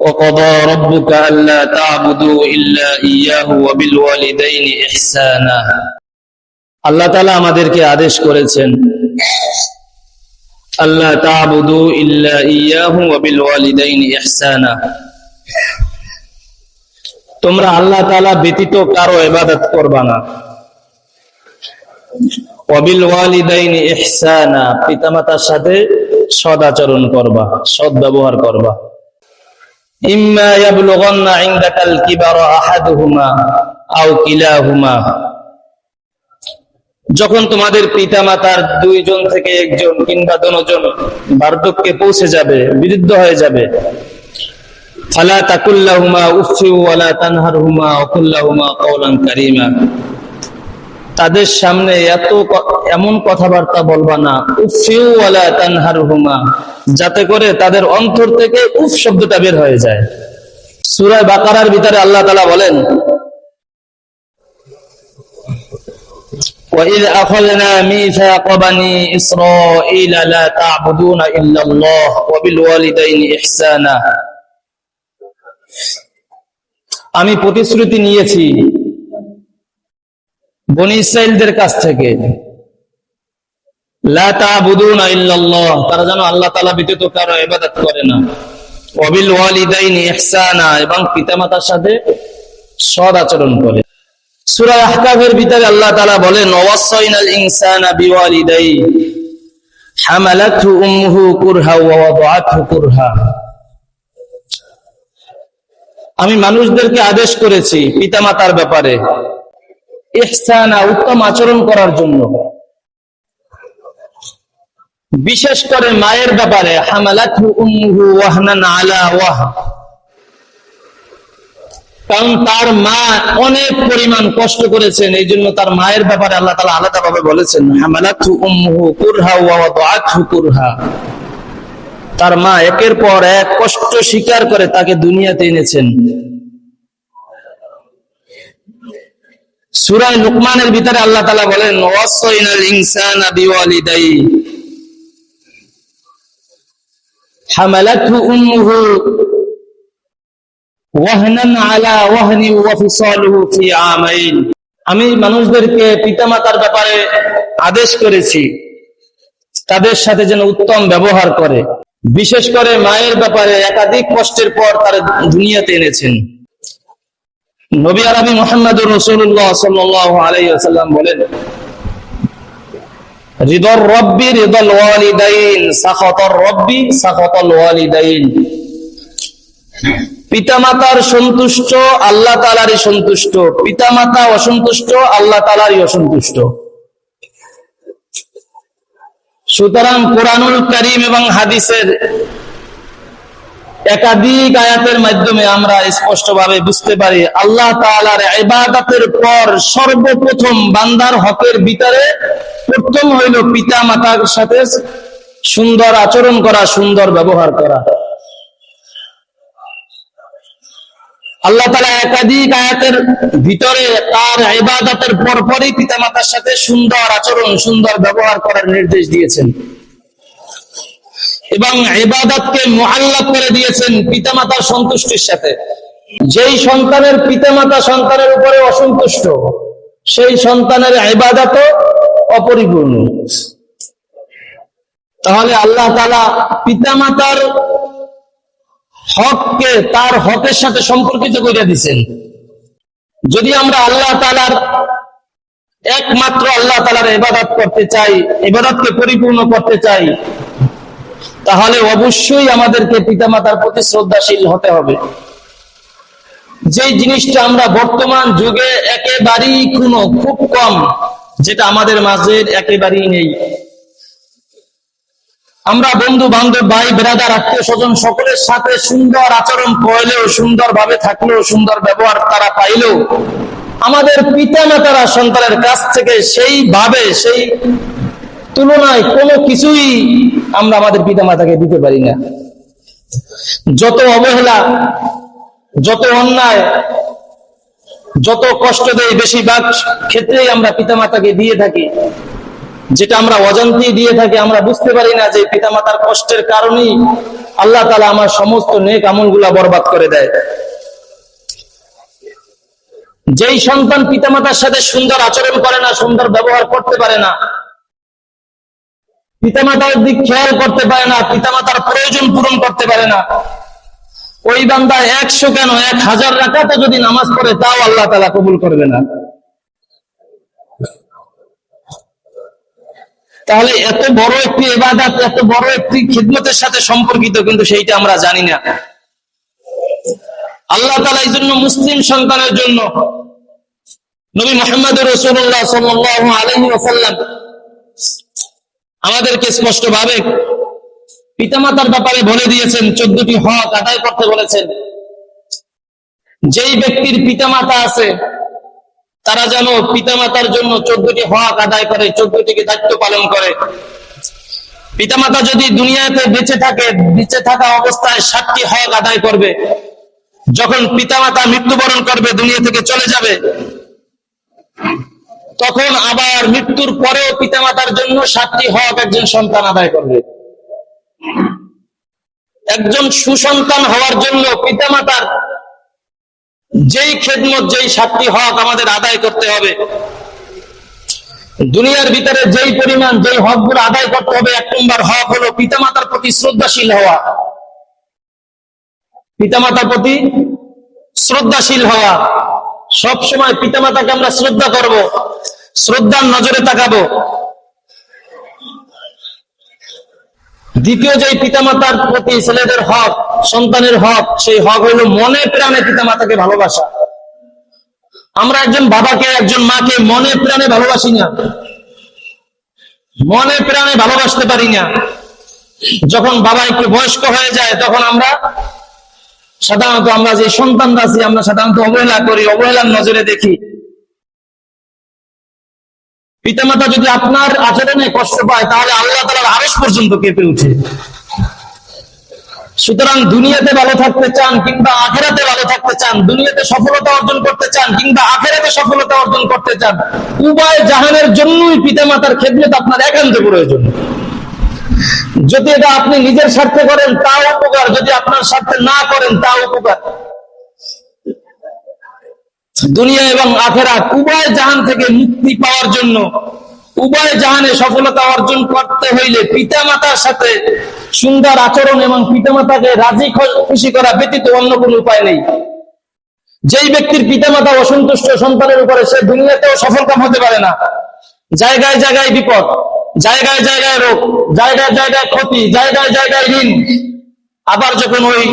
وقضى ربك ألا تعبدوا إلا إياه وبالوالدين إحسانا আল্লাহ তালা আমাদেরকে আদেশ করেছেন আল্লাহ তাবুদু ইল্লা ইয়াহু ওয়া বিল ওয়ালিদাইনি ইহসানা তোমরা আল্লাহ তাআলা ব্যতীত কারো ইবাদত করবা না ওয়া বিল ওয়ালিদাইনি ইহসানা পিতামাতার সাথে সদাচরণ করবা সৎ ব্যবহার করবা যখন তোমাদের পিতা মাতার দুইজন থেকে একজন কিংবা দুজন বার্ধক্যে পৌঁছে যাবে, বিরুদ্ধ হয়ে যাবে, ফালা তাকুল্লাহুমা উফিউ ওয়ালা তানহারহুমা ওকুল্লাহুমা কওলান কারীমা। তাদের সামনে এত ক- এমন কথাবার্তা বলবা না উফিউ ওয়ালা তানহারহুমা যাতে করে তাদের অন্তর থেকে উফ শব্দটা বের হয়ে যায় সূরা বাকারার ভিতরে আল্লাহ তাআলা বলেন وإذ أخذنا ميثاق بني إسرائيل لا تعبدون إلا الله وبالوالدين إحسانا আমি প্রতিশ্রুতি নিয়েছি বনি ইসরায়েলদের কাছ থেকে। তারা যেন আল্লাহ তাআলা ব্যতীত কারও ইবাদত করে না। পিতামাতার সাথে সৎ আচরণ করে। সূরা ভিতরে আল্লাহ তাআলা বলেন আমি মানুষদেরকে আদেশ করেছি পিতামাতার ব্যাপারে ইহসানা উত্তম আচরণ করার জন্য। বিশেষ করে মায়ের ব্যাপারে, হামালাতহু উম্মুহু ওয়াহনান আলা ওয়াহ। কারণ তার মা অনেক পরিমাণ কষ্ট করেছেন, এই জন্য তার মায়ের ব্যাপারে আল্লাহ তালা আলাদা ভাবে বলেছেন, হামালাতহু উম্মুহু কুরহা ওয়া ওয়াদাআতহু কুরহা। তার মা একের পর এক কষ্ট স্বীকার করে তাকে দুনিয়াতে এনেছেন। সূরা লুকমানের ভিতরে আল্লাহ তালা বলেন আমি মানুষদেরকে পিতামাতার ব্যাপারে আদেশ করেছি, তাদের সাথে যেন উত্তম ব্যবহার করে। বিশেষ করে মায়ের ব্যাপারে একাধিক কষ্টের পর তারা দুনিয়াতে এনেছেন। পিতামাতার সন্তুষ্ট, আল্লাহ তালারই সন্তুষ্ট। পিতামাতা অসন্তুষ্ট, আল্লাহ তালারই অসন্তুষ্ট। সুতরাং কোরআনুল করিম এবং হাদিসের একাধিক আয়াতের মাধ্যমে আমরা স্পষ্টভাবে বুঝতে পারি, আল্লাহ তাআলার ইবাদতের পর সর্বপ্রথম বান্দার হকের ভিতরে প্রথম হইল পিতা মাতার সাথে সুন্দর আচরণ করা, সুন্দর ব্যবহার করা। আল্লাহ তালা একাধিক আয়াতের ভিতরে তার ইবাদতের পরপরই পিতামাতার সাথে সুন্দর আচরণ, সুন্দর ব্যবহার করার নির্দেশ দিয়েছেন। এবং ইবাদতকে মুআল্লাক করে দিয়েছেন পিতামাতার সন্তুষ্টির সাথে। যেই সন্তানের পিতামাতা সন্তানের উপরে অসন্তুষ্ট, সেই সন্তানের ইবাদত অপরিপূর্ণ। তাহলে আল্লাহ তাআলা পিতামাতার হককে তার হকের সাথে সম্পর্কিত করে দিছেন। যদি আমরা আল্লাহ তালার একমাত্র আল্লাহ তালার এবাদত করতে চাই এবাদতকে পরিপূর্ণ করতে চাই তাহলে অবশ্যই আমাদেরকে পিতামাতার প্রতি শ্রদ্ধাশীল হতে হবে। যে জিনিসটা আমরা বর্তমান যুগে একেবারেই কোনো, খুব কম, যেটা আমাদের মাঝে একেবারেই নেই। আমরা বন্ধু বান্ধব ভাই বেড়াদার আত্মীয় স্বজন সকলের সাথে সুন্দর আচরণ করলেও সুন্দর ভাবে থাকলেও, সুন্দর ব্যবহার তারা পাইলেও, আমাদের পিতা মাতারা সন্তানের কাছ থেকে সেইভাবে, সেই তুলনায় কোনো কিছুই আমরা আমাদের পিতা মাতাকে দিতে পারি না। যত অবহেলা, যত অন্যায়, যত কষ্ট দেয় বেশিরভাগ ক্ষেত্রেই আমরা পিতা মাতাকে দিয়ে থাকি। যেটা আমরা অজান্তি দিয়ে থাকি, আমরা বুঝতে পারি না যে পিতামাতার কষ্টের কারণেই আল্লাহ তালা আমার সমস্ত নেক আমলগুলা বরবাদ করে দেয়। যেই সন্তান পিতামাতার সাথে সুন্দর আচরণ করে না, সুন্দর ব্যবহার করতে পারে না পিতামাতার দিক খেয়াল করতে পারে না, পিতামাতার প্রয়োজন পূরণ করতে পারে না। ওই বান্দা একশো কেন? এক হাজার রাখাতে যদি নামাজ পড়ে, তাও আল্লাহ তালা কবুল করবে না। তাহলে এত বড় একটি এবাদাত এত বড় একটি খিদমতের সাথে সম্পর্কিত, কিন্তু সেইটা আমরা জানি না। আল্লাহ তালা এই জন্য মুসলিম সন্তানের জন্য নবী মোহাম্মদ রসুল্লাহ সাল্লাহ আলহি ওসাল্লাম আমাদেরকে স্পষ্ট ভাবে পিতামাতার ব্যাপারে বলে দিয়েছেন, চোদ্দটি হক আদায় করতে বলেছেন। যেই ব্যক্তির পিতামাতা আছে, তারা যেন পিতামাতার জন্য চোদ্দটি হক আদায় করে, চোদ্দটিকে দায়িত্ব পালন করে। পিতামাতা যদি দুনিয়াতে বেঁচে থাকে, বেঁচে থাকা অবস্থায় সাতটি হক আদায় করবে। যখন পিতামাতা মৃত্যুবরণ করবে, দুনিয়া থেকে চলে যাবে। তখন আবার মৃত্যুর পরেও পিতামাতার জন্য সাতটি হক একজন সন্তান আদায় করবে। একজন সুসন্তান হওয়ার জন্য পিতামাতার যেই খেদমত, যেই সাতটি হক আমাদের আদায় করতে হবে। দুনিয়ার ভিতরে যেই পরিমাণ, যেই হকগুলো আদায় করতে হবে, এক নম্বর হক হলো পিতামাতার প্রতি শ্রদ্ধাশীল হওয়া। পিতামাতার প্রতি শ্রদ্ধাশীল হওয়া। সব সময় পিতামাতাকে আমরা শ্রদ্ধা করব, শ্রদ্ধার নজরে তাকাবো। দ্বিতীয় যে পিতামাতার প্রতি ছেলেদের হক, সন্তানের হক, সেই হক হইল মনে প্রাণে পিতামাতাকে ভালোবাসা। আমরা একজন বাবাকে, একজন মাকে মনে প্রাণে ভালোবাসি না। মনে প্রাণে ভালোবাসতে পারি না। যখন বাবা একটু বয়স্ক হয়ে যায়, তখন আমরা সাধারণত আমরা যে সন্তানরা আছি, আমরা সাধারণত অবহেলা করি, অবহেলার নজরে দেখি। পিতামাতা যদি আপনার আচরণে কষ্ট পায়, তাহলে আল্লাহ তালার আরস পর্যন্ত কেঁপে উঠে সুতরাং দুনিয়াতে ভালো থাকতে চান কিংবা আখেরাতে ভালো থাকতে চান, দুনিয়াতে সফলতা অর্জন করতে চান কিংবা আখেরাতে সফলতা অর্জন করতে চান, উভয় জাহানের জন্যই পিতামাতার খেদমত আপনার একান্ত প্রয়োজন। যদি এটা আপনি নিজের স্বার্থে করেন, তাও উপকার। যদি আপনার স্বার্থে না করেন, তাও উপকার। দুনিয়া এবং আখেরা উভয় জাহান থেকে মুক্তি পাওয়ার জন্য, উভয় জাহানে সফলতা অর্জন করতে হইলে পিতা মাতার সাথে সুন্দর আচরণ এবং পিতামাতাকে রাজি খুশি করা ব্যতীত অন্য কোনো উপায় নেই। যেই ব্যক্তির পিতামাতা অসন্তুষ্ট সন্তানের উপরে, সে দুনিয়াতেও সফলকাম হতে পারে না। জায়গায় জায়গায় বিপদ। জায়গায় জায়গায় রোগ, জায়গায় জায়গায় ক্ষতি, জায়গায় জায়গায় ঋণ। আবার যখন ওই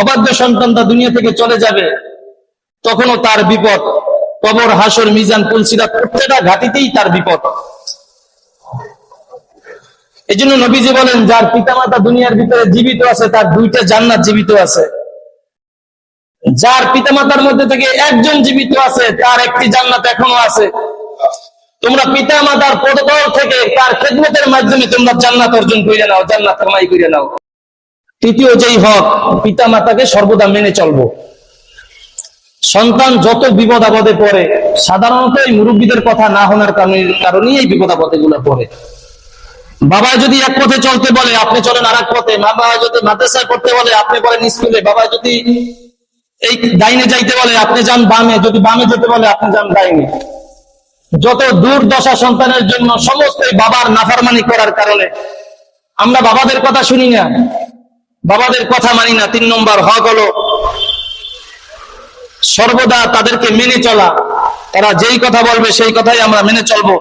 অবাধ্য সন্তানটা দুনিয়া থেকে চলে যাবে, তখনও তার বিপদ। কবর, হাসর, মিজান, তুলসিরা প্রত্যেকটা ঘাটিতেই তার বিপদ। এই জন্য নবীজি বলেন, যার পিতামাতা দুনিয়ার ভিতরে জীবিত আছে, তার দুইটা জান্নাত জীবিত আছে। যার পিতামাতার মধ্যে থেকে একজন জীবিত আছে, তার একটি জান্নাত এখনও আছে। তোমরা পিতা মাতার পদতল থেকে তার খেদমতের মাধ্যমে তোমরা জান্নাত অর্জন করে নাও জান্নাত কামাই করে নাও। তৃতীয় যেই হক পিতা মাতাকে সর্বদা মেনে চলবো। সন্তান যত বিপদ আপদে পড়ে সাধারণত এই মুরব্বীদের কথা না হওয়ার কারণে কারণেই এই বিপদ আপদে গুলো পড়ে। বাবা যদি এক পথে চলতে বলে, আপনি চলেন আর এক পথে। বাবা যদি মাদ্রাসায় পড়তে বলে, আপনি পড়েন স্কুলে। বাবা যদি এই ডাইনে যাইতে বলে, আপনি যান বামে। যদি বামে যেতে বলে, আপনি যান ডাইনে। যত দুর্দশা সন্তানের জন্য সমস্ত বাবার নাফারমানি করার কারণে, আমরা বাবাদের কথা শুনি না, বাবাদের কথা মানি না। তিন নম্বর হক হলো, সর্বদা তাদেরকে মেনে চলা। তারা যেই কথা বলবে সেই কথাই আমরা মেনে চলবো।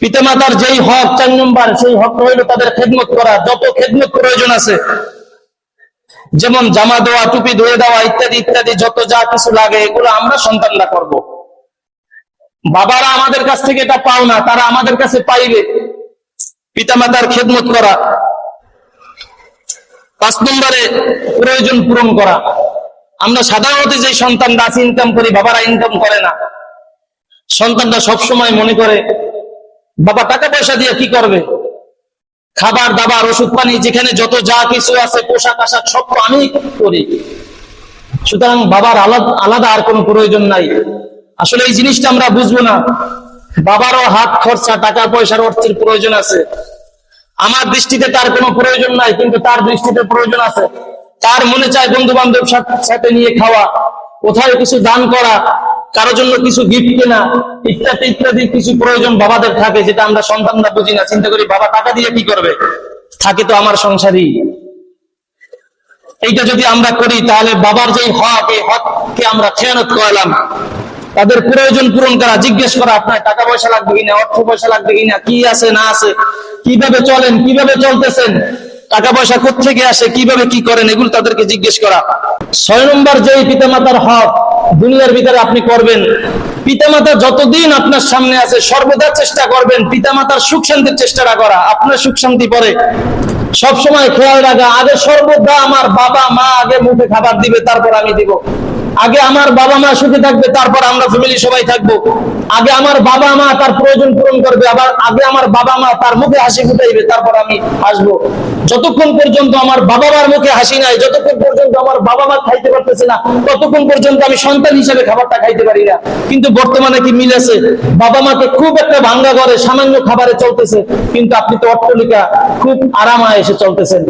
পিতামাতার যেই হক, চার নম্বর সেই হক হইল তাদের খেদমত করা। যত খেদমত প্রয়োজন আছে, যেমন জামা দেওয়া টুপি ধুয়ে দেওয়া ইত্যাদি ইত্যাদি, যত যা কিছু লাগে, এগুলো আমরা সন্তানরা করব। বাবারা আমাদের কাছ থেকে এটা পাও না, তারা আমাদের কাছে পাইবে। পিতামাতার খেদমত করা। পাঁচ নম্বরে প্রয়োজন পূরণ করা। আমরা সাধারণত যে সন্তানরা আছে ইনকাম করি, বাবারা ইনকাম করে না। সন্তানরা সবসময় মনে করে, বাবা, টাকা পয়সা দিয়ে কি করবে? খাবার, দাবার, ওষুধ, পানি, যেখানে যত যা কিছু আছে, পোশাক, আশাক সব আমি করি। সুতরাং বাবার আলাদা আলাদা আর কোনো প্রয়োজন নাই। আসলে এই জিনিসটা আমরা বুঝব না। বাবারও হাত খরচা টাকা পয়সার অর্থের প্রয়োজন আছে। আমার দৃষ্টিতে তার কোনো প্রয়োজন নাই, কিন্তু তার দৃষ্টিতে প্রয়োজন আছে। তার মনে চায় বন্ধু বান্ধব সাথে নিয়ে খাওয়া কোথায় কিছু দান করা, কারোর জন্য কিছু গিফট কেনা, ইত্যাদি ইত্যাদি কিছু প্রয়োজন বাবাদের থাকে, যেটা আমরা সন্তানরা বুঝি না। চিন্তা করি, বাবা, টাকা দিয়ে কি করবে? থাকে তো আমার সংসারই। এইটা যদি আমরা করি, তাহলে বাবার যে হক, এই হককে আমরা খেয়ানত করালাম। তাদের প্রয়োজন পূরণ করা, জিজ্ঞেস করা, আপনার টাকা পয়সা লাগবে কিনা, অর্থ পয়সা লাগবে কিনা, কি আছে না আছে, কীভাবে চলেন, কীভাবে চলতেছেন, টাকা পয়সা থেকে আসে, কীভাবে কি করেন, এগুলো তাদেরকে জিজ্ঞেস করা। ছয় নম্বর যেই পিতামাতার হক দুনিয়ার ভিতরে আপনি করবেন, পিতামাতা যতদিন আপনার সামনে আছে, সর্বদা চেষ্টা করবেন পিতামাতার সুখ শান্তির চেষ্টাটা করা, আপনার সুখ শান্তি পরে। সবসময় খেয়াল রাখা, আগে সর্বদা আমার বাবা, মা আগে মুখে খাবার দিবে, তারপর আমি দিব। আগে আমার বাবা মা সুখে থাকবে, তারপর আমরা ফ্যামিলি সবাই থাকব। আগে আমার বাবা মা তার প্রয়োজন পূরণ করবে, আবার আগে আমার বাবা মা তার মুখে হাসি ফুটাইবে, তারপর আমি হাসবো। যতক্ষণ পর্যন্ত আমার বাবা মার মুখে হাসি নাই, যতক্ষণ পর্যন্ত আমার বাবা মা খাইতে পারতেছে না, ততক্ষণ পর্যন্ত আমি সন্তান হিসেবে খাবারটা খাইতে পারি না। কিন্তু বর্তমানে কি মিলেছে বাবা মাকে খুব একটা ভাঙ্গা করে সামান্য খাবারে চলতেছে, কিন্তু আপনি তো অট্টলিকা খুব আরামায় এসে চলতেছেন।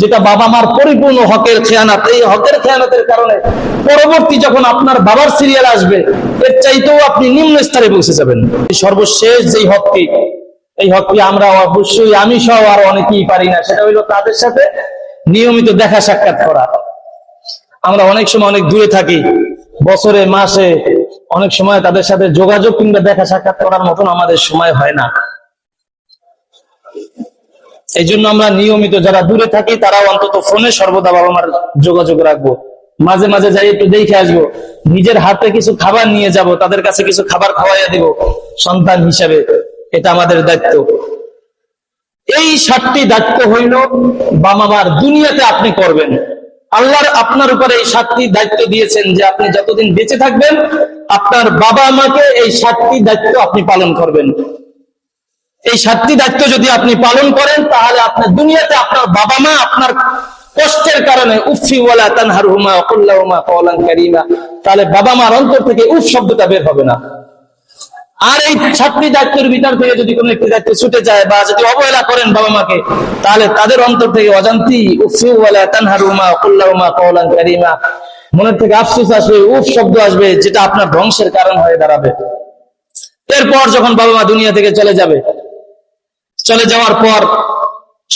যেটা বাবা মার পরিপূর্ণ হকের খেয়ানাত, এই হকের খেয়ানাতের কারণে পরবর্তী যখন আপনার বাবার সিরিয়াল আসবে, এর চাইতেও আপনি নিম্ন স্তরে পৌঁছে যাবেন। সর্বশেষ যেই হকটি, এই হকটি আমরা অবশ্যই, আমি সহ আর অনেকেই পারি না, সেটা হইল তাদের সাথে নিয়মিত দেখা সাক্ষাৎ করা। আমরা অনেক সময় অনেক দূরে থাকি, বছরে, মাসে, অনেক সময় তাদের সাথে যোগাযোগ কিংবা দেখা সাক্ষাৎ করার মতন আমাদের সময় হয় না। এই আমরা নিয়মিত যারা দূরে থাকি তারা অন্তত ফোনে সর্বদা বাবা মার যোগাযোগ রাখব। মাঝে মাঝে যাই একটু দেখে আসব। নিজের হাতে কিছু খাবার নিয়ে যাব, তাদের কাছে কিছু খাবার খাওয়াইয়া দিব, সন্তান হিসাবে। এটা আমাদের দায়িত্ব। এই সাতটি দায়িত্ব হইল বাবা মার দুনিয়াতে আপনি করবেন। আল্লাহর আপনার উপরে এই সাতটি দায়িত্ব দিয়েছেন যে আপনি যতদিন বেঁচে থাকবেন, আপনার বাবা মাকে এই সাতটি দায়িত্ব আপনি পালন করবেন। এই সাতটি দায়িত্ব যদি আপনি পালন করেন, তাহলে আপনার দুনিয়াতে আপনার বাবা মা আপনার কষ্টের কারণে উফি ওয়ালা তানহার হুমা অকুল্লাহুমা কারীমা। তাহলে বাবা মার অন্তর থেকে উফ শব্দটা বের হবে না। আর এই সাতটি দায়িত্বের ভিতর থেকে যদি কোনো একটি দায়িত্ব ছুটে যায় বা যদি অবহেলা করেন বাবা মাকে, তাহলে তাদের অন্তর থেকে অজান্তি উফি ওয়ালা তানহার হুমা অকুল্লাহুমা কারীমা। মনের থেকে আফসোস আসবে, উফ শব্দ আসবে, যেটা আপনার ধ্বংসের কারণ হয়ে দাঁড়াবে। এরপর যখন বাবা মা দুনিয়া থেকে চলে যাবে, চলে যাওয়ার পর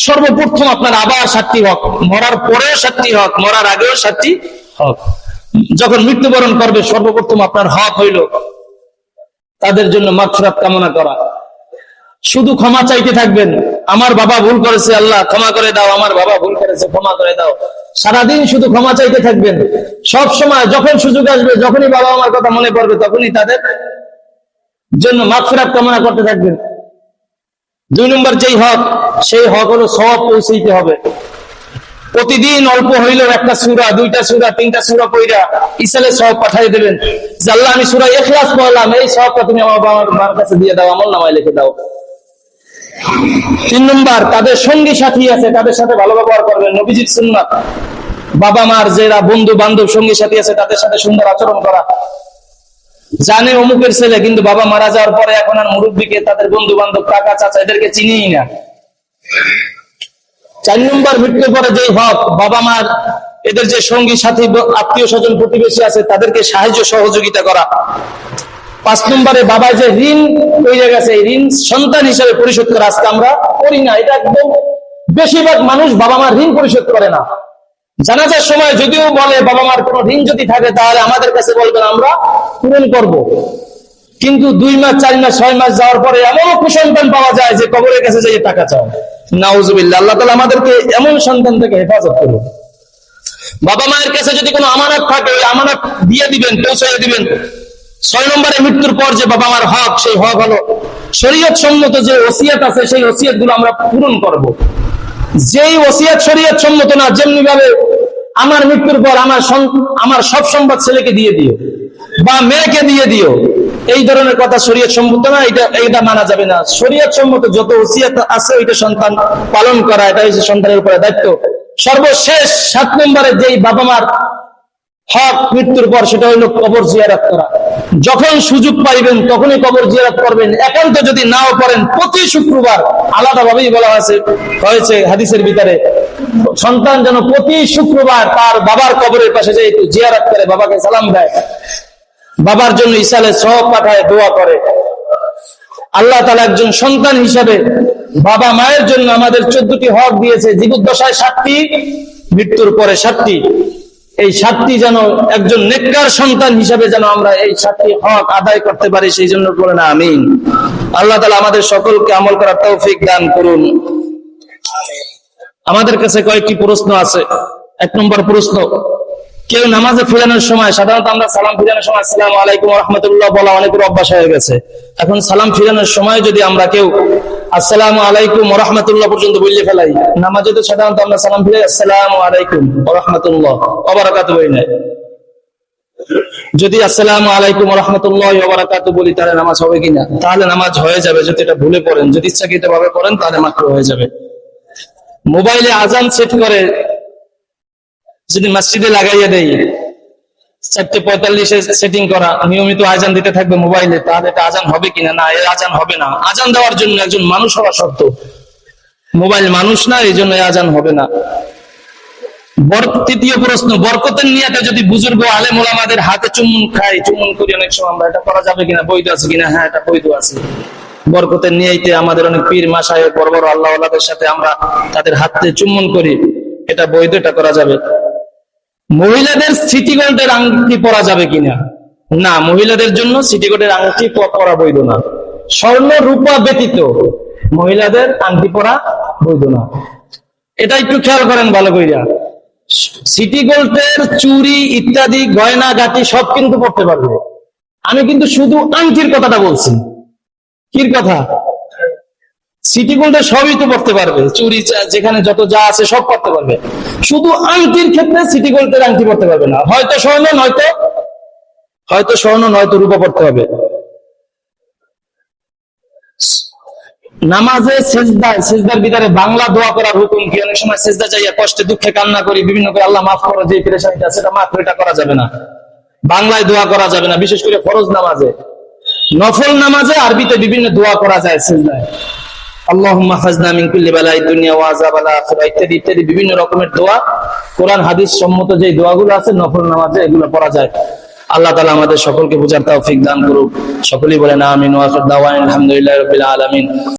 সর্বপ্রথম আপনার আবার সাতটি হক, মরার পরেও সাতটি হক, মরার আগেও সাতটি হক। যখন মৃত্যুবরণ করবে, সর্বপ্রথম আপনার হক হইল তাদের জন্য মাগফিরাত কামনা করা। শুধু ক্ষমা চাইতে থাকবেন, আমার বাবা ভুল করেছে আল্লাহ, ক্ষমা করে দাও, আমার বাবা ভুল করেছে, ক্ষমা করে দাও। সারাদিন শুধু ক্ষমা চাইতে থাকবেন, সব সময় যখন সুযোগ আসবে, যখনই বাবা আমার কথা মনে পড়বে, তখনই তাদের জন্য মাগফিরাত কামনা করতে থাকবেন। দুই নম্বর যেই হক সেই হক হলো সব পৌঁছইতে হবে। প্রতিদিন অল্প হইলেও একটা সুরা, দুইটা সুরা, তিনটা সুরা পইরা ইসালে সব পাঠাই দেবেন। আল্লাহ আমি সুরা এখলাস পড়লাম, এই সবটা তুমি আমার বাবার কাছে দিয়ে দাও, আমল নামায় লিখে দাও। তিন নম্বর, তাদের সঙ্গী সাথী আছে, তাদের সাথে ভালো ব্যবহার করবেন নবীজিৎ সুন্নাত। বাবা, মার যারা বন্ধু, বান্ধব, সঙ্গী সাথী আছে, তাদের সাথে সুন্দর আচরণ করা। জানে অমুকের ছেলে, কিন্তু বাবা মারা যাওয়ার পরে এখন আর মুরব্বীকে, তাদের বন্ধু বান্ধব কাকা, চাচা, এদেরকে চিনিই না। চার নম্বর মৃত্যুর পরে যে হক বাবা মার, এদের যে সঙ্গী, সাথী আত্মীয় স্বজন, প্রতিবেশী আছে, তাদেরকে সাহায্য, সহযোগিতা করা। পাঁচ নম্বরে বাবা যে ঋণ হয়ে গেছে ঋণ সন্তান হিসেবে পরিশোধ করা আজকে আমরা করি না। এটা একদম বেশিরভাগ মানুষ বাবা মার ঋণ পরিশোধ করে না। জানাজার সময় যদিও বলে বাবা মার কোন ঋণ যদি থাকে, তাহলে আমাদের কাছে বলবেন, আমরা পূরণ করব। কিন্তু দুই মাস, চার মাস, ছয় মাস যাওয়ার পরে এমনও কুসন্তান পাওয়া যায় যে কবরের কাছে যাই টাকা চাও নাউজুবিল্লা আল্লাহ তালা আমাদেরকে এমন সন্তান থেকে হেফাজত করুন বাবা মায়ের কাছে যদি কোনো আমানত থাকে, ওই আমানত দিয়ে দিবেন, পৌঁছাইয়ে দিবেন ছয় নম্বরে মৃত্যুর পর যে বাবা মার হক, সেই হক হলো শরীয়ত সম্মত যে ওসিয়াত আছে, সেই ওসিয়াতগুলো আমরা পূরণ করব। যেই ওসিয়াত শরীয়ত সম্মত না যেমনি ভাবে আমার মৃত্যুর পর আমার আমার সব সম্পদ ছেলেকে দিয়ে দিও, বা মেয়েকে দিয়ে দিও এই ধরনের কথা শরীয়ত সম্মত না, এটা এটা মানা যাবে না। শরীয়ত সম্মত যত ওসিয়াত আছে, ওইটা সন্তান পালন করা, এটা হচ্ছে সন্তানের উপরে দায়িত্ব। সর্বশেষ সাত নম্বরে যেই বাবা মার হক মৃত্যুর পর, সেটা হইল কবর জিয়ারত করা। যখন সুযোগ পাইবেন, তখনই কবর জিয়ারত করবেন। একান্ত যদি নাও করেন প্রতি শুক্রবার আলাদা ভাবেই বলা হয়েছে হয়েছে হাদিসের ভিতরে। সন্তান যেন প্রতি শুক্রবার তার বাবার কবরের পাশে যে জিয়ারত করে, বাবাকে সালাম দেয়। বাবার জন্য ইসালে সব পাঠায়, দোয়া করে। আল্লাহ তালা একজন সন্তান হিসাবে বাবা মায়ের জন্য আমাদের চোদ্দটি হক দিয়েছে। জীবদ্দশায় সাতটি, মৃত্যুর পরে সাতটি। এই সাতটি যেন একজন নেককার সন্তান হিসাবে যেন আমরা এই সাতটি হক আদায় করতে পারি, সেই জন্য করে না, আমিন। আল্লাহ তালা আমাদের সকলকে আমল করার তৌফিক দান করুন। আমাদের কাছে কয়েকটি প্রশ্ন আছে। এক নম্বর প্রশ্ন কেউ নামাজে ফিরানোর সময়, সাধারণত আমরা সালাম ফিরানোর সময়, আসসালামু আলাইকুম রহমতুল্লাহ বলা অনেকের অভ্যাস হয়ে গেছে। এখন সালাম ফিরানোর সময় যদি আমরা কেউ, আসসালামু আলাইকুম রহমতুল্লাহ পর্যন্ত বললে ফেলাই, নামাজে তো সাধারণত আমরা সালাম ফিরে আসসালামু আলাইকুম রহমতুল্লাহ অবরাকাত বই নাই। যদি আসসালামু আলাইকুম রহমতুল্লাহ ওবরাকাত বলি, তাহলে নামাজ হবে কিনা? তাহলে নামাজ হয়ে যাবে, যদি এটা ভুলে পড়েন। যদি ইচ্ছাকৃত ভাবে পড়েন, তাহলে মাত্র হয়ে যাবে। মোবাইলে আজান সেট করে যদি মসজিদে লাগাইয়া দেই, চারটে পঁয়তাল্লিশে সেটিং করা, নিয়মিত আজান দিতে থাকবে মোবাইলে তাহলে এটা আজান হবে কিনা? না এর আজান হবে না। আজান দেওয়ার জন্য একজন মানুষ হওয়া শর্ত। মোবাইল মানুষ না, এই জন্য আজান হবে না। তৃতীয় প্রশ্ন, বরকতের নিয়াতে যদি বুজুর্গ আলেম ওলামাদের হাতে চুমুন খাই চুমুন করি অনেক সময় আমরা, এটা করা যাবে কিনা? বৈধ আছে কিনা? হ্যাঁ এটা বৈধ আছে। বরকতের নিয়াইতে আমাদের অনেক পীর মাসায় বড় বড় আল্লাহ সাথে আমরা তাদের হাতে চুম্বন করি। এটা বৈধ, এটা করা যাবে। মহিলাদের সিটি গোল্ডের আংটি পরা যাবে কিনা? না, মহিলাদের জন্য সিটি গোল্ডের আংটি পরা বৈধ না। স্বর্ণ রূপা ব্যতীত মহিলাদের আংটি পরা বৈধ না। এটা একটু খেয়াল করেন ভালো কইরা। সিটি গোল্ডের চুরি, ইত্যাদি, গয়না, গাটি সব কিন্তু পড়তে পারবে। আমি কিন্তু শুধু আংটির কথাটা বলছি। কির কথা? সিটি গোল্ডের সবই তো পড়তে পারবে। চুরি যেখানে যত যা আছে সব পড়তে পারবে। শুধু আংটির ক্ষেত্রে সিটি গোল্ডের আংটি পড়তে পারবে না। হয়তো স্বর্ণ, নয়তো, হয়তো স্বর্ণ, নয়তো রূপা পড়তে হবে। নামাজে সেজদায় সেজদার ভিতরে বাংলা দোয়া করার হুকুম কি? অনেক সময় সেজদা যাইয়া কষ্টে, দুঃখে কান্না করি, বিভিন্ন করে আল্লাহ মাফ করো, যে পেরেশানিটা সেটা মাফ, এটা করা যাবে না। বাংলায় দোয়া করা যাবে না, বিশেষ করে ফরজ নামাজে। নফল নামাজে আরবিতে বিভিন্ন দোয়া করা যায় সেজদায়। আল্লাহুম্মা হাজনা মিন কুল্লি বালাই দুনিয়া ওয়া আযাবাল আখিরা ইত্যাদি ইত্যাদি বিভিন্ন রকমের দোয়া। কোরআন, হাদিস সম্মত যে দোয়াগুলো আছে, নফল নামাজে এগুলো পড়া যায়। আল্লাহ তালা আমাদের সকলকে বুঝার তৌফিক দান করুক। সকলেই বলেন, আমিন ওয়া আখির দাওয়ানা, আলহামদুলিল্লাহি রাব্বিল আলামিন।